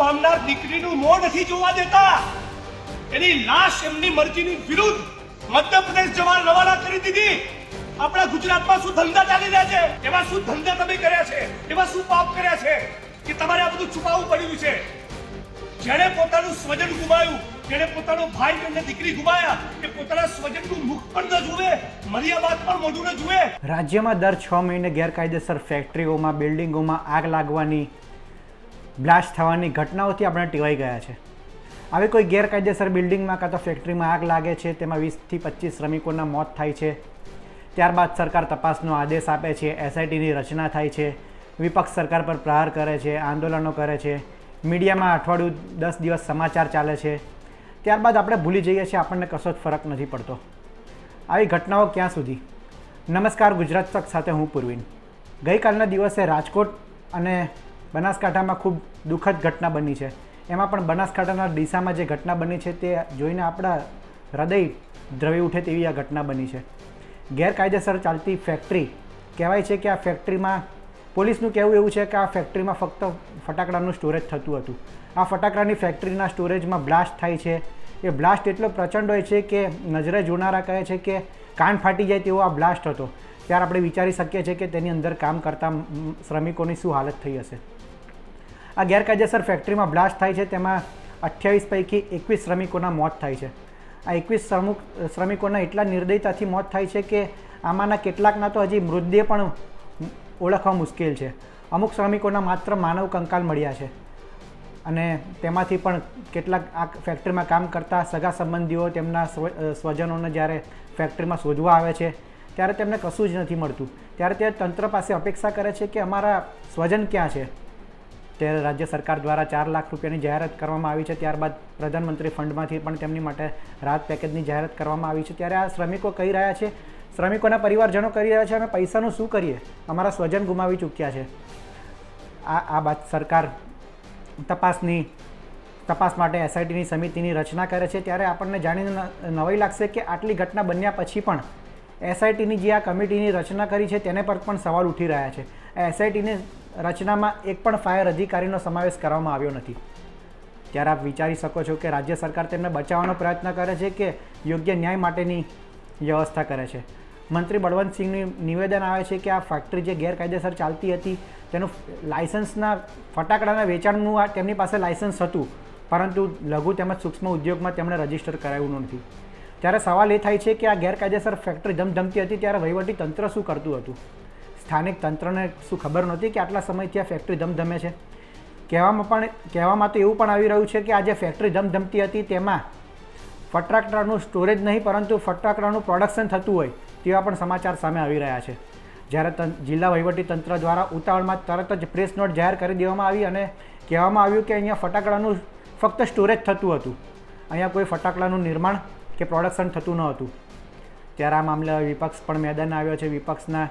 પામનાર દીકરીનું મોં નથી જોવા દેતા. એની લાશ એમની મરજીની વિરુદ્ધ મધ્યપ્રદેશ જવા રવાના કરી દીધી. આપણા ગુજરાતમાં શું ધંધા ચાલી રહ્યા છે? એવા શું ધંધા તમે કર્યા છે? એવા શું પાપ કર્યા છે? કે તમારે આ બધું છુપાવવું પડ્યું છે? જેણે પોતાનું સ્વજન ગુમાયું જેણે પોતાનો ભાઈ અને દીકરી ગુમાયા, એ પોતાના સ્વજનનું મુખ પણ ન જુએ મર્યા બાદ પણ મોઢું ન જુએ. રાજ્યમાં દર છ મહિને ગેરકાયદેસર ફેક્ટરીઓમાં બિલ્ડિંગોમાં આગ લાગવાની બ્લાસ્ટ થવાની ઘટનાઓથી આપણે ટીવાઈ ગયા છે. આવી કોઈ ગેરકાયદેસર બિલ્ડિંગમાં કાં તો ફેક્ટરીમાં આગ લાગે છે, તેમાં વીસથી પચીસ શ્રમિકોના મોત થાય છે. ત્યારબાદ સરકાર તપાસનો આદેશ આપે છે, એસઆઈટીની રચના થાય છે, વિપક્ષ સરકાર પર પ્રહાર કરે છે, આંદોલનો કરે છે, મીડિયામાં અઠવાડિયું દસ દિવસ સમાચાર ચાલે છે. ત્યારબાદ આપણે ભૂલી જઈએ છીએ, આપણને કશો જ ફરક નથી પડતો. આવી ઘટનાઓ ક્યાં સુધી? નમસ્કાર, ગુજરાત તક સાથે હું પૂર્વીન. ગઈકાલના દિવસે રાજકોટ અને બનાસકાંઠામાં ખૂબ દુઃખદ ઘટના બની છે. એમાં પણ બનાસકાંઠાના ડીસામાં જે ઘટના બની છે તે જોઈને આપણા હૃદય દ્રવી ઉઠે તેવી આ ઘટના બની છે. ગેરકાયદેસર ચાલતી ફેક્ટરી, કહેવાય છે કે આ ફેક્ટરીમાં, પોલીસનું કહેવું એવું છે કે આ ફેક્ટરીમાં ફક્ત ફટાકડાનું સ્ટોરેજ થતું હતું. આ ફટાકડાની ફેક્ટરીના સ્ટોરેજમાં બ્લાસ્ટ થાય છે. એ બ્લાસ્ટ એટલો પ્રચંડ હોય છે કે નજરે જોનારા કહે છે કે કાન ફાટી જાય તેવો આ બ્લાસ્ટ હતો. ત્યારે આપણે વિચારી શકીએ છીએ કે તેની અંદર કામ કરતા શ્રમિકોની શું હાલત થઈ હશે. આ ગેરકાયદેસર ફેક્ટરીમાં બ્લાસ્ટ થાય છે, તેમાં અઠ્યાવીસ પૈકી એકવીસ શ્રમિકોના મોત થાય છે. આ એકવીસ શ્રમુક, શ્રમિકોના એટલા નિર્દયતાથી મોત થાય છે કે આમાંના કેટલાકના તો હજી મૃતદેહ પણ ઓળખવા મુશ્કેલ છે. અમુક શ્રમિકોના માત્ર માનવ કંકાલ મળ્યા છે. અને તેમાંથી પણ કેટલાક આ ફેક્ટરીમાં કામ કરતા સગા સંબંધીઓ તેમના સ્વજનોને જ્યારે ફેક્ટરીમાં શોધવા આવે છે ત્યારે તેમને કશું જ નથી મળતું. ત્યારે તે તંત્ર પાસે અપેક્ષા કરે છે કે અમારા સ્વજન ક્યાં છે? ત્યારે રાજ્ય સરકાર દ્વારા ચાર લાખ રૂપિયાની જાહેરાત કરવામાં આવી છે. ત્યારબાદ પ્રધાનમંત્રી ફંડમાંથી પણ તેમની માટે રાહત પેકેજની જાહેરાત કરવામાં આવી છે. ત્યારે આ શ્રમિકો કહી રહ્યા છે, શ્રમિકોના પરિવારજનો કરી રહ્યા છે, અમે પૈસાનું શું કરીએ? અમારા સ્વજન ગુમાવી ચૂક્યા છે. આ આ બાદ સરકાર તપાસની, તપાસ માટે એસઆઈટીની સમિતિની રચના કરે છે. ત્યારે આપણને જાણીને નવાઈ લાગશે કે આટલી ઘટના બન્યા પછી પણ એસઆઈટીની જે આ કમિટીની રચના કરી છે, તેને પર પણ સવાલ ઉઠી રહ્યા છે. એસઆઈટીની રચનામાં એક પણ ફાયર અધિકારીનો સમાવેશ કરવામાં આવ્યો નથી. ત્યારે આપ વિચારી શકો છો કે રાજ્ય સરકાર તેમને બચાવવાનો પ્રયત્ન કરે છે કે યોગ્ય ન્યાય માટેની વ્યવસ્થા કરે છે. મંત્રી બળવંતસિંહનું નિવેદન આવે છે કે આ ફેક્ટરી જે ગેરકાયદેસર ચાલતી હતી, તેનું લાયસન્સના ફટાકડાના વેચાણનું આ તેમની પાસે લાયસન્સ હતું. પરંતુ લઘુ તેમજ સૂક્ષ્મ ઉદ્યોગમાં તેમણે રજિસ્ટર કરાવ્યું નથી. ત્યારે સવાલ એ થાય છે કે આ ગેરકાયદેસર ફેક્ટરી ધમધમતી હતી ત્યારે વહીવટી તંત્ર શું કરતું હતું? સ્થાનિક તંત્રને શું ખબર નહોતી કે આટલા સમયથી આ ફેક્ટરી ધમધમે છે? કહેવામાં પણ, કહેવામાં તો એવું પણ આવી રહ્યું છે કે આ જે ફેક્ટરી ધમધમતી હતી તેમાં ફટાકડાનું સ્ટોરેજ નહીં, પરંતુ ફટાકડાનું પ્રોડક્શન થતું હોય તેવા પણ સમાચાર સામે આવી રહ્યા છે. જ્યારે જિલ્લા વહીવટી તંત્ર દ્વારા ઉતાવળમાં તરત જ પ્રેસ નોટ જાહેર કરી દેવામાં આવી અને કહેવામાં આવ્યું કે અહીંયા ફટાકડાનું ફક્ત સ્ટોરેજ થતું હતું. અહીંયા કોઈ ફટાકડાનું નિર્માણ કે પ્રોડક્શન થતું ન હતું. ત્યારે આ મામલે વિપક્ષ પણ મેદાન આવ્યો છે. વિપક્ષના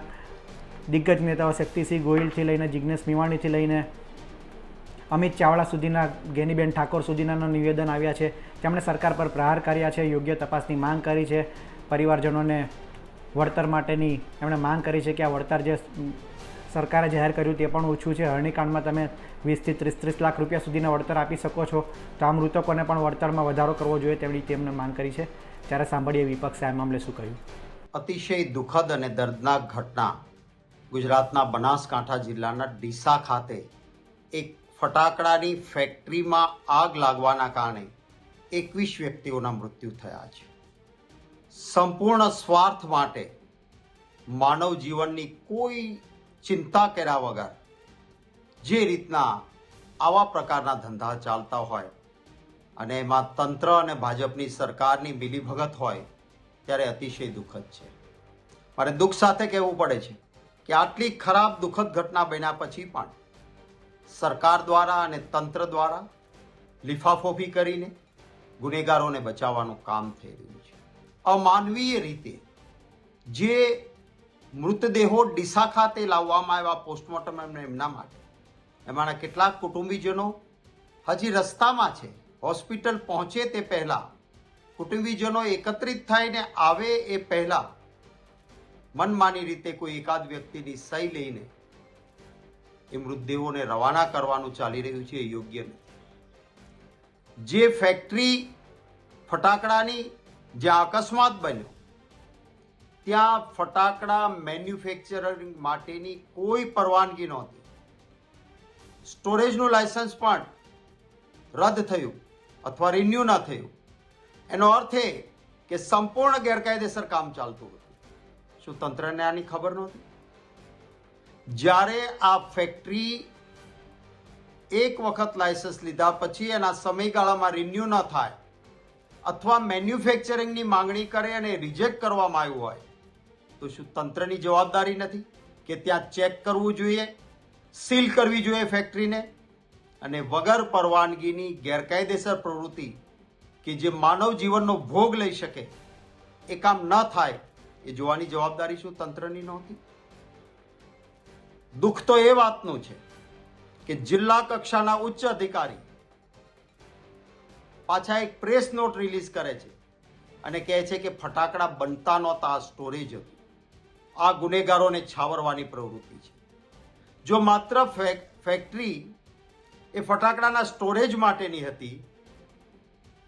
દિગ્ગજ નેતાઓ શક્તિસિંહ ગોહિલથી લઈને જિજ્ઞેશ મેવાણીથી લઈને અમિત ચાવડા સુધીના, ગેનીબેન ઠાકોર સુધીના નિવેદન આવ્યા છે. તેમણે સરકાર પર પ્રહાર કર્યા છે. યોગ્ય તપાસની માંગ કરી છે. પરિવારજનોને વળતર માટેની એમણે માંગ કરી છે કે આ વળતર જે સરકારે જાહેર કર્યું તે પણ ઓછું છે. હરણીકાંડમાં તમે વીસથી ત્રીસ ત્રીસ લાખ રૂપિયા સુધીના વળતર આપી શકો છો. તો આ મૃતકોને પણ વળતરમાં વધારો કરવો જોઈએ તેવી તેમને માંગ કરી છે. ત્યારે સાંભળીએ વિપક્ષે આ મામલે શું કહ્યું. અતિશય દુઃખદ અને દર્દનાક ઘટના ગુજરાતના બનાસકાંઠા જિલ્લાના ડીસા ખાતે એક ફટાકડાની ફેક્ટરીમાં આગ લાગવાના કારણે એકવીસ વ્યક્તિઓના મૃત્યુ થયા છે. સંપૂર્ણ સ્વાર્થ માટે માનવ જીવનની કોઈ ચિંતા કર્યા વગર જે રીતના આવા પ્રકારના ધંધા ચાલતા હોય અને એમાં તંત્ર અને ભાજપની સરકારની મિલીભગત હોય, ત્યારે અતિશય દુઃખદ છે. મારે દુઃખ સાથે કહેવું પડે છે કે આટલી ખરાબ દુઃખદ ઘટના બન્યા પછી પણ સરકાર દ્વારા અને તંત્ર દ્વારા લિફાફોફી કરીને ગુનેગારોને બચાવવાનું કામ થઈ રહ્યું છે. અમાનવીય રીતે જે મૃતદેહો ડીસા ખાતે લાવવામાં આવ્યા પોસ્ટમોર્ટમ એમને એમના માટે. એમાંના કેટલાક કુટુંબીજનો હજી રસ્તામાં છે. હોસ્પિટલ પહોંચે તે પહેલાં કુટુંબીજનો એકત્રિત થઈને આવે એ પહેલાં મનમાની રીતે કોઈ એકાદ વ્યક્તિની સહી લઈને એ મૃતદેહોને રવાના કરવાનું ચાલી રહ્યું છે એ યોગ્ય નથી. જે ફેક્ટરી ફટાકડાની જ્યાં અકસ્માત બન્યો ત્યાં ફટાકડા મેન્યુફેક્ચરિંગ માટેની કોઈ પરવાનગી નહોતી. સ્ટોરેજનું લાયસન્સ પણ રદ થયું અથવા રિન્યુ ન થયું. એનો અર્થ એ કે સંપૂર્ણ ગેરકાયદેસર કામ ચાલતું હતું. શું તંત્રને આની ખબર નહોતી? જ્યારે આ ફેક્ટરી એક વખત લાયસન્સ લીધા પછી એના સમયગાળામાં રિન્યુ ન થાય અથવા મેન્યુફેક્ચરિંગની માંગણી કરે અને રિજેક્ટ કરવામાં આવ્યું હોય તો શું તંત્રની જવાબદારી નથી કે ત્યાં ચેક કરવું જોઈએ, સીલ કરવી જોઈએ ફેક્ટરીને? અને વગર પરવાનગીની ગેરકાયદેસર પ્રવૃત્તિ કે જે માનવ જીવનનો ભોગ લઈ શકે, એ કામ ન થાય, એ જોવાની જવાબદારી શું તંત્રની નહોતી? દુઃખ તો એ વાતનું છે કે જિલ્લા કક્ષાના ઉચ્ચ અધિકારી પાછા એક પ્રેસ નોટ રિલીઝ કરે છે અને કહે છે કે ફટાકડા બનતા નહોતા સ્ટોરેજ હતું. આ ગુનેગારોને છાવરવાની પ્રવૃત્તિ છે. જો માત્ર ફેક- ફેક્ટરી એ ફટાકડાના સ્ટોરેજ માટેની હતી,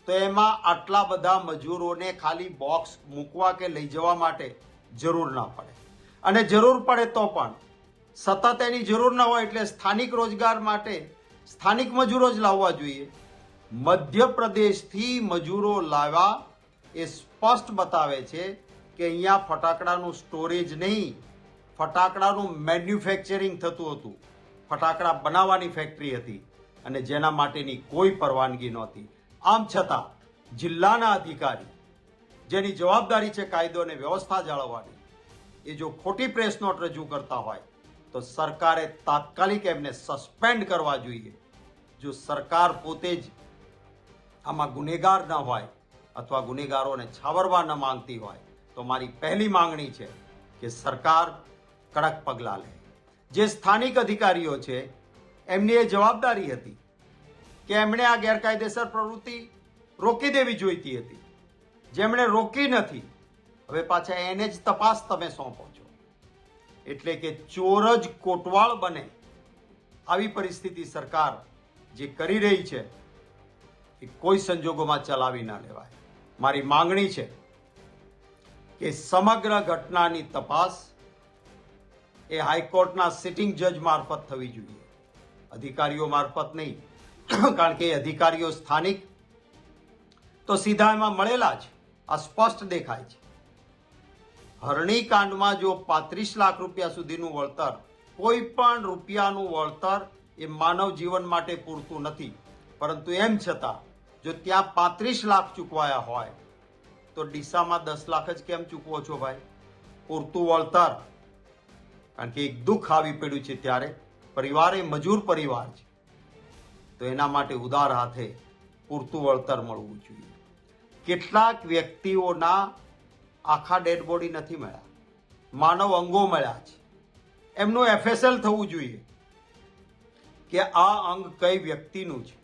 તો એમાં આટલા બધા મજૂરોને ખાલી બોક્સ મૂકવા કે લઈ જવા માટે જરૂર ના પડે. અને જરૂર પડે તો પણ સતત એની જરૂર ન હોય એટલે સ્થાનિક રોજગાર માટે સ્થાનિક મજૂરો જ લાવવા જોઈએ. મધ્યપ્રદેશથી મજૂરો લાવવા એ સ્પષ્ટ બતાવે છે કે અહીંયા ફટાકડાનું સ્ટોરેજ નહીં, ફટાકડાનું મેન્યુફેક્ચરિંગ થતું હતું. ફટાકડા બનાવવાની ફેક્ટરી હતી અને જેના માટેની કોઈ પરવાનગી નહોતી. આમ છતાં, જિલ્લાના અધિકારી જેની જવાબદારી છે કાયદો અને વ્યવસ્થા જાળવવાની, એ જો ખોટી પ્રેસ નોટ રજૂ કરતા હોય, તો સરકારે તાત્કાલિક એમને સસ્પેન્ડ કરવા જોઈએ. જો સરકાર પોતે જ આમાં ગુનેગાર ન હોય અથવા ગુનેગારોને છાવરવા ન માંગતી હોય તો મારી પહેલી માંગણી છે કે સરકાર કડક પગલાં લે. જે સ્થાનિક અધિકારીઓ છે, એમની એ જવાબદારી હતી કે એમણે આ ગેરકાયદેસર પ્રવૃત્તિ રોકી દેવી જોઈતી હતી. જેમણે રોકી નથી, હવે પાછા એને જ તપાસ તમે સોંપો છો. એટલે કે ચોર જ કોટવાળ બને આવી પરિસ્થિતિ સરકાર જે કરી રહી છે, એ કોઈ સંજોગોમાં ચલાવી ના લેવાય. મારી માંગણી છે કે સમગ્ર ઘટનાની તપાસ એ હાઈકોર્ટના સિટિંગ જજ મારફત થવી જોઈએ. અધિકારીઓ મારફત નહીં, કારણ કે અધિકારીઓ સ્થાનિક. તો સીધા એમાં મળેલા જ, આ સ્પષ્ટ દેખાય છે. હરણી કાંડમાં જો પાંત્રીસ લાખ રૂપિયા સુધીનું વળતર, કોઈ પણ રૂપિયાનું વળતર એ માનવ જીવન માટે પૂરતું નથી. પરંતુ એમ છતાં, જો ત્યાં પાંત્રીસ લાખ ચૂકવાયા હોય તો ડીસામાં દસ લાખ જ કેમ ચૂકવો છો ભાઈ? પૂરતું વળતર. કારણ કે એક દુઃખ આવી પડ્યું છે ત્યારે. પરિવાર એ મજૂર પરિવાર છે. તો એના માટે ઉદાર હાથે પૂરતું વળતર મળવું જોઈએ. કેટલાક વ્યક્તિઓના આખા ડેડ બોડી નથી મળ્યા. માનવ અંગો મળ્યા છે. એમનું એફએસએલ થવું જોઈએ કે આ અંગ કઈ વ્યક્તિનું છે?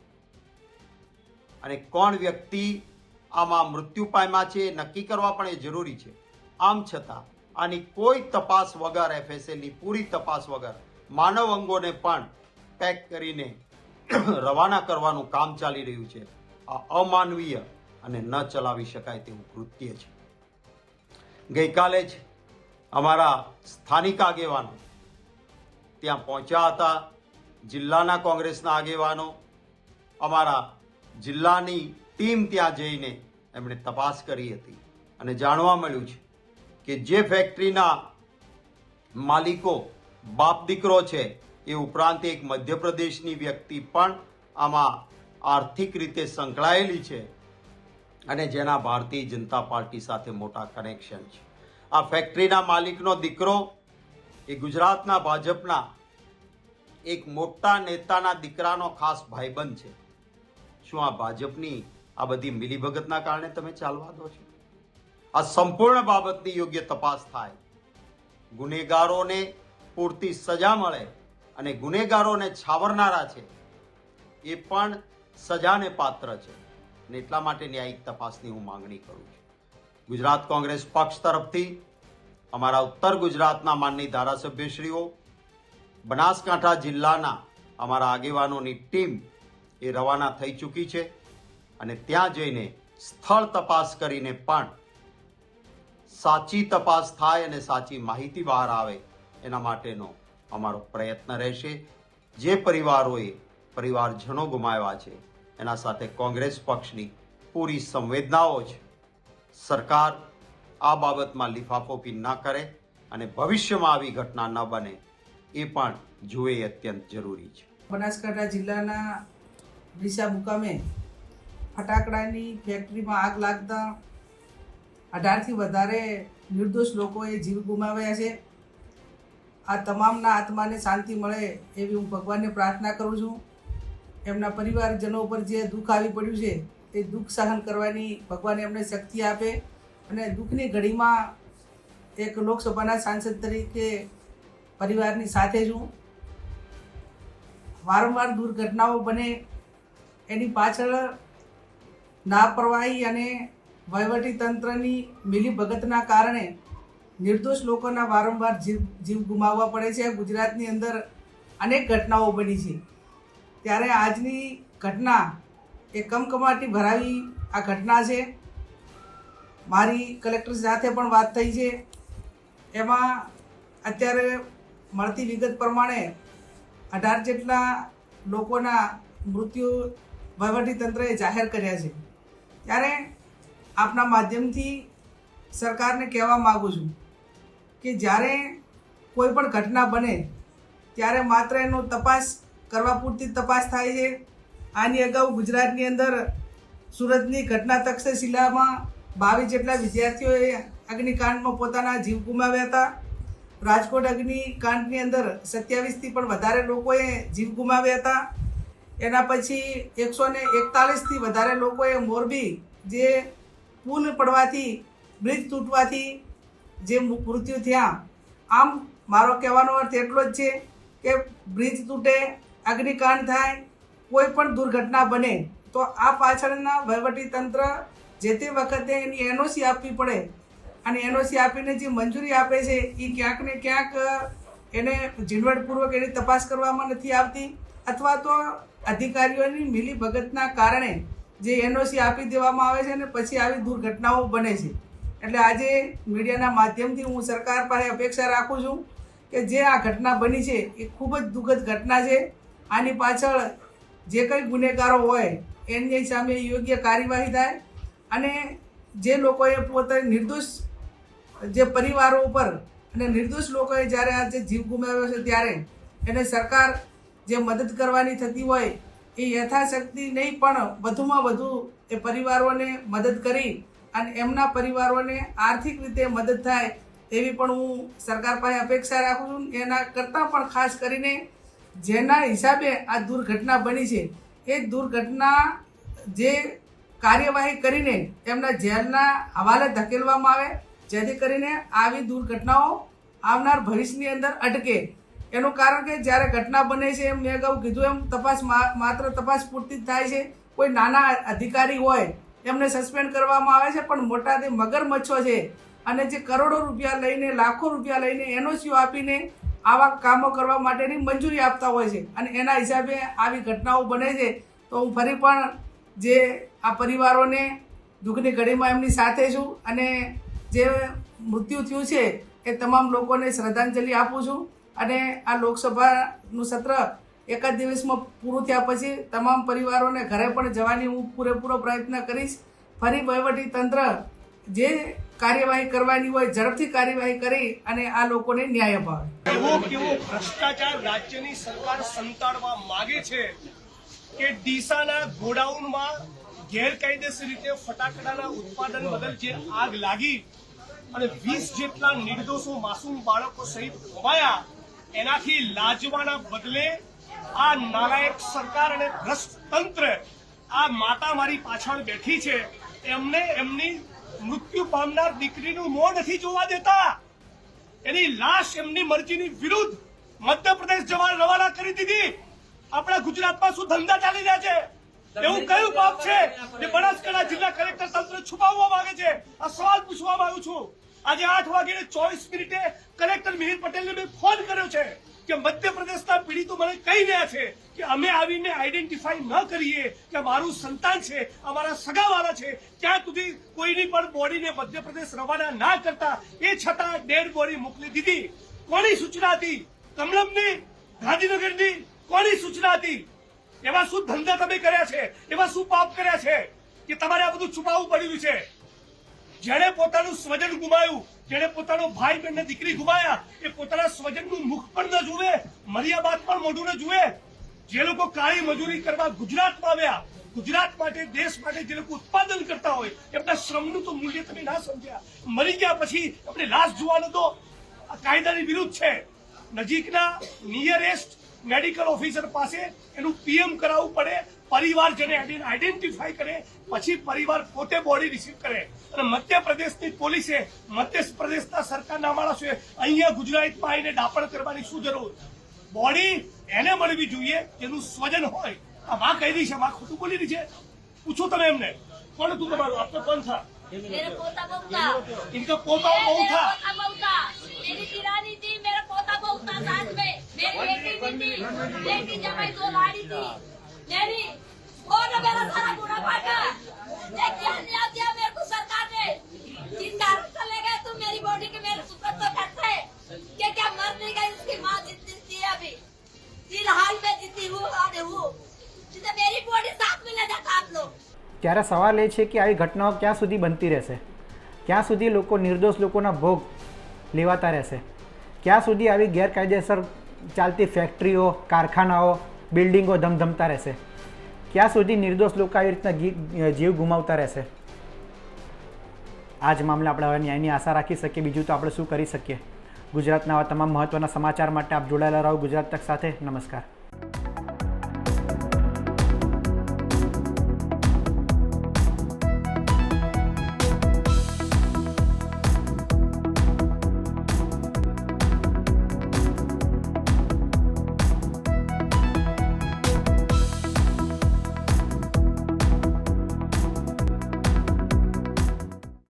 અને કોણ વ્યક્તિ આમાં મૃત્યુ પામ્યા છે, નક્કી કરવા પણ એ જરૂરી છે. આમ છતાં, આની કોઈ તપાસ વગર એફએસએલની પૂરી તપાસ વગર માનવ અંગોને પણ પેક કરીને રવાના કરવાનું કામ ચાલી રહ્યું છે. આ અમાનવીય અને ન ચલાવી શકાય તેવું કૃત્ય છે. ગઈકાલે જ અમારા સ્થાનિક આગેવાનો ત્યાં પહોંચ્યા હતા, જિલ્લાના કોંગ્રેસના આગેવાનો. અમારા જિલ્લાની ટીમ ત્યાં જઈને એમણે તપાસ કરી હતી. અને જાણવા મળ્યું છે કે જે ફેક્ટરીના માલિકો બાપ દીકરો છે, એ ઉપરાંત એક મધ્યપ્રદેશની વ્યક્તિ પણ આમાં આર્થિક રીતે સંકળાયેલી છે અને જેના ભારતીય જનતા પાર્ટી સાથે મોટા કનેક્શન છે. આ ફેક્ટરીના માલિકનો દીકરો એ ગુજરાતના ભાજપના એક મોટા નેતાના દીકરાનો ખાસ ભાઈબંધ છે. શું આ ભાજપની આ બધી મિલીભગતના કારણે તમે ચાલવા દો છો. આ સંપૂર્ણ બાબતની યોગ્ય તપાસ થાય. ગુનેગારોને પૂરતી સજા મળે અને ગુનેગારોને છાવરનારા છે, એ પણ સજાને પાત્ર છે. અને એટલા માટે ન્યાયિક તપાસની હું માંગણી કરું છું. ગુજરાત કોંગ્રેસ પક્ષ તરફથી અમારા ઉત્તર ગુજરાતના માનની ધારાસભ્યશ્રીઓ, બનાસકાંઠા જિલ્લાના અમારા આગેવાનોની ટીમ એ રવાના થઈ ચૂકી છે. અને ત્યાં જઈને સ્થળ તપાસ કરીને પણ સાચી તપાસ થાય અને સાચી માહિતી બહાર આવે, એના માટેનો અમારો પ્રયત્ન રહેશે. જે પરિવારોએ પરિવારજનો ગુમાવ્યા છે, એના સાથે કોંગ્રેસ પક્ષની પૂરી સંવેદનાઓ છે. સરકાર આ બાબતમાં લિફાફોપી ન કરે અને ભવિષ્યમાં આવી ઘટના ન બને, એ પણ જુએ અત્યંત જરૂરી છે. બનાસકાંઠા જિલ્લાના મુકામે ફટાકડાની ફેક્ટરીમાં આગ લાગતા અઢારથી વધારે નિર્દોષ લોકોએ જીવ ગુમાવ્યા છે. આ તમામના આત્માને શાંતિ મળે એવી હું ભગવાનને પ્રાર્થના કરું છું. એમના પરિવારજનો પર જે દુઃખ આવી પડ્યું છે એ દુઃખ સહન કરવાની ભગવાન એમને શક્તિ આપે અને દુઃખની ઘડીમાં એક લોકસભાના સાંસદ તરીકે પરિવારની સાથે છું. વારંવાર દુર્ઘટનાઓ બને, એની પાછળ લાપરવાહી અને વહીવટી તંત્રની મિલીભગતના કારણે નિર્દોષ લોકોના વારંવાર જીવ જીવ ગુમાવવા પડે છે. ગુજરાતની અંદર અનેક ઘટનાઓ બની છે. ત્યારે આજની ઘટના એ કમકમાટી ભરાવી આ ઘટના છે. મારી કલેક્ટર સાથે પણ વાત થઈ છે. એમાં અત્યારે મળતી વિગત પ્રમાણે અઢાર જેટલા લોકોના મૃત્યુ વહીવટીતંત્રએ જાહેર કર્યા છે. ત્યારે આપના માધ્યમથી સરકારને કહેવા માગું છું કે જ્યારે કોઈ પણ ઘટના બને, ત્યારે માત્ર એનો તપાસ કરવા પૂરતી તપાસ થાય છે. આની અગાઉ ગુજરાતની અંદર સુરતની ઘટના તક્ષશિલામાં બાવીસ જેટલા વિદ્યાર્થીઓએ અગ્નિકાંડમાં પોતાના જીવ ગુમાવ્યા હતા. રાજકોટ અગ્નિકાંડની અંદર સત્યાવીસથી પણ વધારે લોકોએ જીવ ગુમાવ્યા હતા. એના પછી એકસો ને એકતાલીસથી વધારે લોકોએ મોરબી જે પુલ પડવાથી, બ્રિજ તૂટવાથી જે મૃત્યુ થયા. આમ મારો કહેવાનો અર્થ એટલો જ છે કે બ્રિજ તૂટે, અગ્નિકાંડ થાય, કોઈ પણ દુર્ઘટના બને, તો આ પાછળના વહીવટી તંત્ર જે તે વખતે એની એનઓસી આપવી પડે. અને એનઓસી આપીને જે મંજૂરી આપે છે એ ક્યાંક ને ક્યાંક એને ઝીણવટપૂર્વક એની તપાસ કરવામાં નથી આવતી. અથવા તો અધિકારીઓની મિલીભગતના કારણે જે એનઓસી આપી દેવામાં આવે છે અને પછી આવી દુર્ઘટનાઓ બને છે. એટલે આજે મીડિયાના માધ્યમથી હું સરકાર પાસે અપેક્ષા રાખું છું કે જે આ ઘટના બની છે એ ખૂબ જ દુઃખદ ઘટના છે. આની પાછળ જે કંઈ ગુનેગારો હોય એની સામે યોગ્ય કાર્યવાહી થાય અને જે લોકોએ પોતે નિર્દોષ જે પરિવારો ઉપર અને નિર્દોષ લોકોએ જ્યારે આ જે જીવ ગુમાવ્યો છે ત્યારે એને સરકાર જે મદદ કરવાની થતી હોય એ યથાશક્તિ નહીં, પણ વધુમાં વધુ એ પરિવારોને મદદ કરી અને એમના પરિવારોને આર્થિક રીતે મદદ થાય એવી પણ હું સરકાર પાસે અપેક્ષા રાખું છું. એના કરતાં પણ ખાસ કરીને જેના હિસાબે આ દુર્ઘટના બની છે, એ દુર્ઘટના જે કાર્યવાહી કરીને એમના જેલના હવાલે ધકેલવામાં આવે, જેથી કરીને આવી દુર્ઘટનાઓ આવનાર ભવિષ્યની અંદર અટકે. એનું કારણ કે જ્યારે ઘટના બને છે એમ મેં અગાઉ કીધું એમ, તપાસ માત્ર તપાસ પૂરતી થાય છે. કોઈ નાના અધિકારી હોય, એમને સસ્પેન્ડ કરવામાં આવે છે, પણ મોટા જે મગરમચ્છો છે. અને જે કરોડો રૂપિયા લઈને, લાખો રૂપિયા લઈને એનઓસીઓ આપીને આવા કામો કરવા માટેની મંજૂરી આપતા હોય છે. અને એના હિસાબે આવી ઘટનાઓ બને છે. તો હું ફરી પણ જે આ પરિવારોને દુઃખની ઘડીમાં એમની સાથે છું અને જે મૃત્યુ થયું છે, એ તમામ લોકોને શ્રદ્ધાંજલિ આપું છું. અને આ લોકસભાનું સત્ર એક જ દિવસમાં પૂરું થયા પછી તમામ પરિવારોને ઘરે પણ જવાની હું પૂરેપૂરો પ્રયત્ન કરીશ. ફરી વહીવટી તંત્ર જે કાર્યવાહી કરવાની હોય, ઝડપથી કાર્યવાહી કરી અને આ લોકોને ન્યાય અપાવે. એવો કેવો ભ્રષ્ટાચાર રાજ્યની સરકાર સંતાડવા માંગે છે કે ડીસાના ગોડાઉનમાં ગેરકાયદેસર રીતે ફટાકડાના ઉત્પાદન બદલ જે આગ લાગી અને વીસ જેટલા નિર્દોષો માસૂમ બાળકો સહિત ખોવાયા એનાથી લાજવાના બદલે આ નાલાયક સરકાર અને ભ્રષ્ટ તંત્ર આ માતા મારી પાછળ બેઠી છે, એમને એમની મૃત્યુ પામનાર દીકરીનું મોં નથી જોવા દેતા. એની લાશ એમની મરજીની વિરુદ્ધ મધ્યપ્રદેશ જવા રવાના કરી દીધી. આપણા ગુજરાતમાં શું ધંધા ચાલી રહ્યા છે? એવું કયું પાપ છે? જે બનાસકાંઠા જિલ્લા કલેક્ટર તંત્ર છુપાવવા માંગે છે? આ સવાલ પૂછવા માંગુ છું. આજે આઠ વાગે ચોવીસ મિનિટે કલેક્ટર મિહિર પટેલને ફોન કર્યો છે કે મધ્યપ્રદેશના પીડિતો મને કહી રહ્યા છે કે અમે આવીને આઈડેન્ટિફાઈ ન કરીએ કે મારું સંતાન છે, અમારા સગાવાળા છે, ત્યાં સુધી કોઈની પણ બોડીને મધ્યપ્રદેશ રવાના ના કરતા. એ છતાં ડેડ બોડી મોકલી દીધી. કોની સૂચના હતી? કમલમની? ગાંધીનગરની? કોની સૂચના હતી? એવા શું ધંધા તમે કર્યા છે? એવા શું પાપ કર્યા છે? કે તમારે આ બધું છુપાવવું પડ્યું છે? જેણે પોતાનું સ્વજન ગુમાયું જેણે પોતાનો ભાઈ બહેન દીકરી ગુમાયા, એ પોતાના સ્વજનનું મુખ પણ ન જુએ મર્યા પણ મોઢું ન જુએ. જે લોકો કાળી મજૂરી કરવા ગુજરાતમાં આવ્યા, ગુજરાત માટે, દેશ માટે જે લોકો ઉત્પાદન કરતા હોય એમના શ્રમનું તો મૂલ્ય તમે ના સમજ્યા. મરી ગયા પછી આપણે લાશ જોવાનો તો કાયદાની વિરુદ્ધ છે. નજીકના નિયરેસ્ટ મેડિકલ ઓફિસર પાસે એનું પીએમ કરાવવું પડે પરિવાર જેને આઈડેન્ટિફાઈ કરે પછી પરિવાર પોતે બોડી રિસીવ કરે. અને મધ્યપ્રદેશની પોલીસે મધ્યપ્રદેશના સરકારના માણસોએ અહીંયા ગુજરાતમાં આવીને દાપણ કરવાની શું જરૂર? બોડી એને મળવી જોઈએ જેનું સ્વજન હોય. આ માં કહી રહી છે માં ખોટું બોલી રહી છે. પૂછો તમે એમને. કોણ તું તમારું? આપણે કોણ થા? ઇનકા પોતા બહુ થા. पोता बहू था मेरी दिरानी थी मेरा पोता बहू था साथ में मेरी बेटी भी थी बेटी जमाई दो लाड़ी थी मेरी और मेरा सारा बुरा पाटा ये क्या न्याय दिया मेरे को सरकार ने जिंदा चले गए तो मेरी बॉडी के मेरे सुपरत तो करते कि क्या मर नहीं गई उसकी माँ जिंदी थी अभी फिलहाल मैं जिंदी हूँ और हूँ जिसे मेरी बॉडी साथ में ले जाता आप लोग ત્યારે સવાલ એ છે કે આવી ઘટનાઓ ક્યાં સુધી બનતી રહેશે ક્યાં સુધી લોકો નિર્દોષ લોકોના ભોગ લેવાતા રહેશે ક્યાં સુધી આવી ગેરકાયદેસર ચાલતી ફેક્ટરીઓ કારખાનાઓ બિલ્ડિંગો ધમધમતા રહેશે. ક્યાં સુધી નિર્દોષ લોકો આવી રીતના જીવ ગુમાવતા રહેશે? આ જ મામલે આપણે હવે ન્યાયની આશા રાખી શકીએ, બીજું તો આપણે શું કરી શકીએ? ગુજરાતના આવા તમામ મહત્ત્વના સમાચાર માટે આપ જોડાયેલા રહો. ગુજરાત તક સાથે નમસ્કાર.